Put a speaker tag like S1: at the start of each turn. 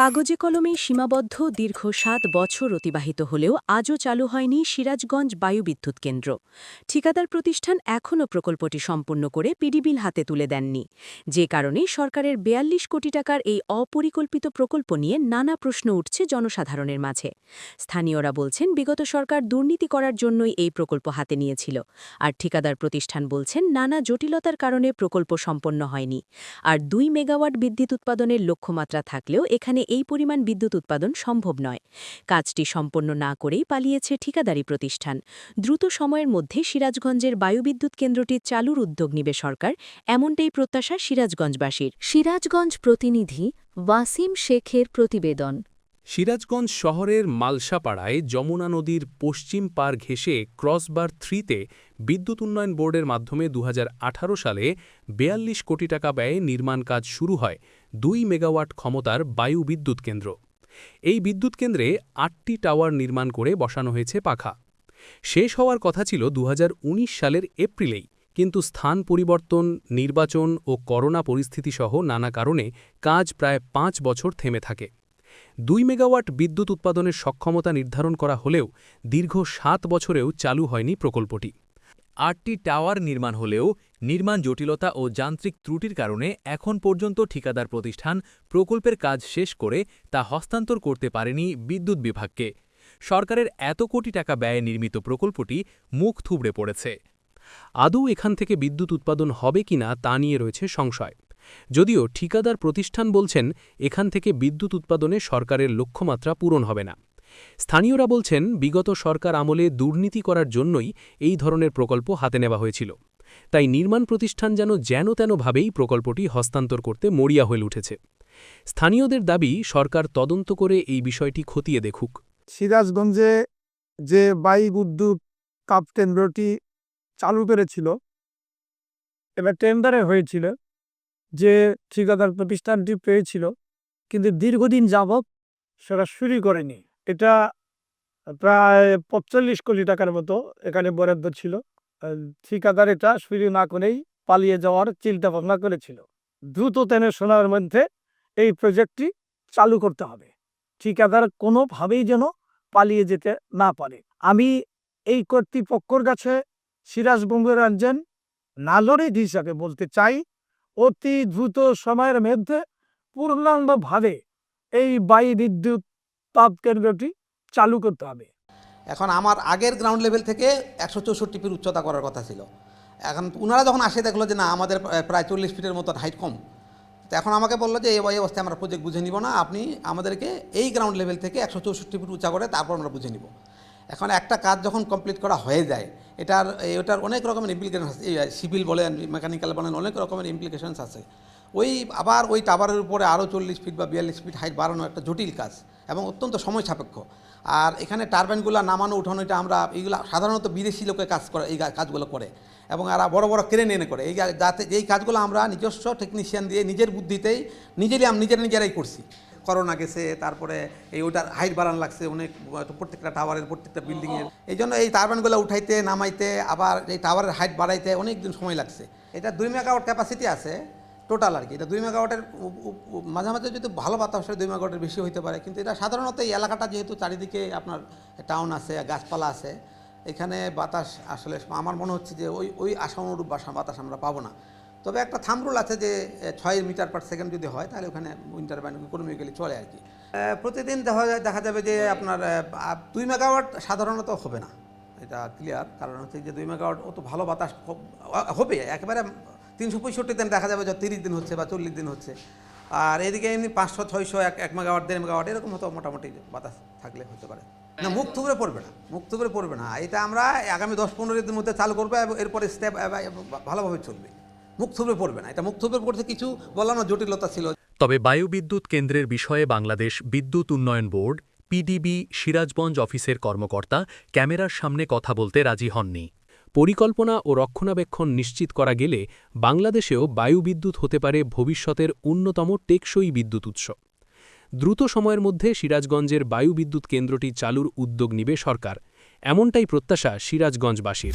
S1: কাগজে কলমে সীমাবদ্ধ দীর্ঘ সাত বছর অতিবাহিত হলেও আজও চালু হয়নি সিরাজগঞ্জ বায়ুবিদ্যুৎ কেন্দ্র। ঠিকাদার প্রতিষ্ঠান এখনও প্রকল্পটি সম্পূর্ণ করে পিডিবিল হাতে তুলে দেননি। যে কারণে সরকারের বেয়াল্লিশ কোটি টাকার এই অপরিকল্পিত প্রকল্প নিয়ে নানা প্রশ্ন উঠছে জনসাধারণের মাঝে। স্থানীয়রা বলছেন, বিগত সরকার দুর্নীতি করার জন্যই এই প্রকল্প হাতে নিয়েছিল। আর ঠিকাদার প্রতিষ্ঠান বলছেন, নানা জটিলতার কারণে প্রকল্প সম্পন্ন হয়নি। আর দুই মেগাওয়াট বিদ্যুৎ উৎপাদনের লক্ষ্যমাত্রা থাকলেও এখানে এই পরিমাণ বিদ্যুৎ উৎপাদন সম্ভব নয়। কাজটি সম্পন্ন না করেই পালিয়েছে ঠিকাদারি প্রতিষ্ঠান। দ্রুত সময়ের মধ্যে সিরাজগঞ্জের বায়ুবিদ্যুৎ কেন্দ্রটি চালুর উদ্যোগ নিবে সরকার এমনটাই প্রত্যাশা সিরাজগঞ্জবাসীর। সিরাজগঞ্জ প্রতিনিধি ওয়াসিম শেখের প্রতিবেদন।
S2: সিরাজগঞ্জ শহরের মালসাপাড়ায় যমুনা নদীর পশ্চিম পার ঘেঁষে ক্রসবার থ্রিতে বিদ্যুৎ উন্নয়ন বোর্ডের মাধ্যমে দু হাজার আঠারো সালে বেয়াল্লিশ কোটি টাকা ব্যয়ে নির্মাণ কাজ শুরু হয় দুই মেগাওয়াট ক্ষমতার বায়ু বিদ্যুৎ কেন্দ্র। এই বিদ্যুৎ কেন্দ্রে আটটি টাওয়ার নির্মাণ করে বসানো হয়েছে পাখা। শেষ হওয়ার কথা ছিল দু হাজার উনিশ সালের এপ্রিলেই, কিন্তু স্থান পরিবর্তন, নির্বাচন ও করোনা পরিস্থিতিসহ নানা কারণে কাজ প্রায় পাঁচ বছর থেমে থাকে। দুই মেগাওয়াট বিদ্যুৎ উৎপাদনের সক্ষমতা নির্ধারণ করা হলেও দীর্ঘ সাত বছরেও চালু হয়নি প্রকল্পটি।
S3: আটটি টাওয়ার নির্মাণ হলেও নির্মাণ জটিলতা ও যান্ত্রিক ত্রুটির কারণে এখন পর্যন্ত ঠিকাদার প্রতিষ্ঠান প্রকল্পের কাজ শেষ করে তা হস্তান্তর করতে পারেনি বিদ্যুৎ বিভাগকে। সরকারের এত কোটি টাকা ব্যয়ে নির্মিত প্রকল্পটি মুখ থুবড়ে পড়েছে।
S2: আদৌ এখান থেকে বিদ্যুৎ উৎপাদন হবে কিনা তা নিয়ে রয়েছে সংশয়। যদিও ঠিকাদার প্রতিষ্ঠান বলছেন, এখান থেকে বিদ্যুৎ উৎপাদনে সরকারের লক্ষ্যমাত্রা পূরণ হবে না। স্থানীয়রা বলছেন, বিগত সরকার আমলে দুর্নীতি করার জন্যই এই ধরনের প্রকল্প হাতে নেওয়া হয়েছিল। তাই নির্মাণ প্রতিষ্ঠান যেন যেন তেনভাবেই প্রকল্পটি হস্তান্তর করতে মরিয়া হয়ে উঠেছে। স্থানীয়দের দাবি, সরকার তদন্ত করে এই বিষয়টি খতিয়ে দেখুক।
S4: সিরাজগঞ্জে যে বায়ু বিদ্যুৎ তাপ কেন্দ্রটি চালু করেছিল, এবার টেন্ডারে হয়েছিল যে ঠিকাদার প্রতিষ্ঠানটি পেয়েছিল, কিন্তু দীর্ঘদিন যাবৎ সেটা শুরু করেনি। এটা প্রায় পঁয়তাল্লিশ কোটি টাকার মতো এখানে বরাদ্দ ছিল। ঠিকাদার এটা শুরু না করেই পালিয়ে যাওয়ার চিন্তা ভাবনা করেছিল। দ্রুত তেনে সময়ের মধ্যে এই প্রজেক্টটি চালু করতে হবে। ঠিকাদার কোনোভাবেই যেন পালিয়ে যেতে না পারে। আমি এই কর্তৃপক্ষর কাছে সিরাজ রঞ্জন নাগরিক হিসাবে বলতে চাই, অতি দ্রুত সময়ের মধ্যে পূর্ণাঙ্গভাবে এই বায়ু বিদ্যুৎ তাপ কেন্দ্রটি চালু করতে হবে।
S5: এখন আমার আগের গ্রাউন্ড লেভেল থেকে একশো চৌষট্টি ফিট উচ্চতা করার কথা ছিল। এখন ওনারা যখন আসে, দেখল যে না, আমাদের প্রায়- চল্লিশ ফিটের মতো হাইট কম। তো এখন আমাকে বলল যে, এই অবস্থায় আমরা প্রজেক্ট বুঝে নিব না, আপনি আমাদেরকে এই গ্রাউন্ড লেভেল থেকে একশো চৌষট্টি ফিট উঁচা করে তারপর আমরা বুঝে নিব। এখন একটা কাজ যখন কমপ্লিট করা হয়ে যায়, এটার এটার অনেক রকমের ইমপ্লিকেশন আছে। সিভিল বলেন মেকানিক্যাল বলেন, অনেক রকমের ইমপ্লিকেশনস আছে। ওই আবার ওই টাওয়ারের উপরে আরও চল্লিশ ফিট বা বিয়াল্লিশ ফিট হাইট বাড়ানো একটা জটিল কাজ এবং অত্যন্ত সময় সাপেক্ষ আর এখানে টারবাইনগুলো নামানো, উঠানো, এটা আমরা এইগুলো সাধারণত বিদেশি লোকে কাজ করে, এই কাজগুলো করে এবং আর বড় বড় ক্রেন এনে করে। এই যাতে এই কাজগুলো আমরা নিজস্ব টেকনিশিয়ান দিয়ে নিজের বুদ্ধিতেই নিজেরই আমি নিজেরা নিজেরাই করছি। করোনা গেছে, তারপরে এই ওটার হাইট বাড়ানো লাগছে, অনেক প্রত্যেকটা টাওয়ারের, প্রত্যেকটা বিল্ডিংয়ের এই জন্য এই টারবাইনগুলো উঠাইতে, নামাইতে, আবার এই টাওয়ারের হাইট বাড়াইতে অনেক দিন সময় লাগছে। এটা দুই মেগাওয়াট ক্যাপাসিটি আছে। টোটাল আর কি। এটা দুই মেগাওয়াটের মাঝে মাঝে যদি ভালো বাতাস হয় দুই মেগাওয়াটের বেশি হইতে পারে। কিন্তু এটা সাধারণত এই এলাকাটা যেহেতু চারিদিকে আপনার টাউন আছে গাছপালা আছে এখানে বাতাস আসলে আমার মনে হচ্ছে যে ওই ওই আশানুরূপ বাসা বাতাস আমরা পাবো না। তবে একটা থামরুল আছে যে ছয় মিটার পার সেকেন্ড যদি হয় তাহলে ওখানে উইন্টার ব্যান্ড ইকোনমিক্যালি চলে আর কি। প্রতিদিন দেখা যায় দেখা যাবে যে আপনার দুই মেগাওয়াট সাধারণত হবে না। এটা ক্লিয়ার কারণ হচ্ছে যে দুই মেগাওয়াট অত ভালো বাতাস হবে একেবারে তিনশো পঁয়ষট্টি দিন দেখা যাবে যে তিরিশ দিন হচ্ছে বা চল্লিশ দিন হচ্ছে। আর এদিকে এমনি পাঁচশো, ছয়শো, এক এক মেগাওয়াট দেড় মেগাওয়াট এরকম হয়তো মোটামুটি বাতাস থাকলে হতে পারে। না, মুখ থুবড়ে পড়বে না, মুখ থুবড়ে পড়বে না। এটা আমরা আগামী দশ পনেরো দিনের মধ্যে চালু করব এবং এরপরে স্টেপ ভালোভাবে চলবে। মুখ থুবড়ে পড়বে না, এটা মুখ থুবড়ে পড়তে কিছু বললাম না জটিলতা ছিল।
S3: তবে বায়ুবিদ্যুৎ কেন্দ্রের বিষয়ে বাংলাদেশ বিদ্যুৎ উন্নয়ন বোর্ড, পিডিবি, সিরাজগঞ্জ অফিসের কর্মকর্তা ক্যামেরার সামনে কথা বলতে রাজি হননি।
S2: পরিকল্পনা ও রক্ষণাবেক্ষণ নিশ্চিত করা গেলে বাংলাদেশেও বায়ুবিদ্যুৎ হতে পারে ভবিষ্যতের অন্যতম টেকসই বিদ্যুৎ উৎস। দ্রুত সময়ের মধ্যে সিরাজগঞ্জের বায়ুবিদ্যুৎ কেন্দ্রটি চালুর উদ্যোগ নিবে সরকার। এমনটাই প্রত্যাশা সিরাজগঞ্জবাসীর।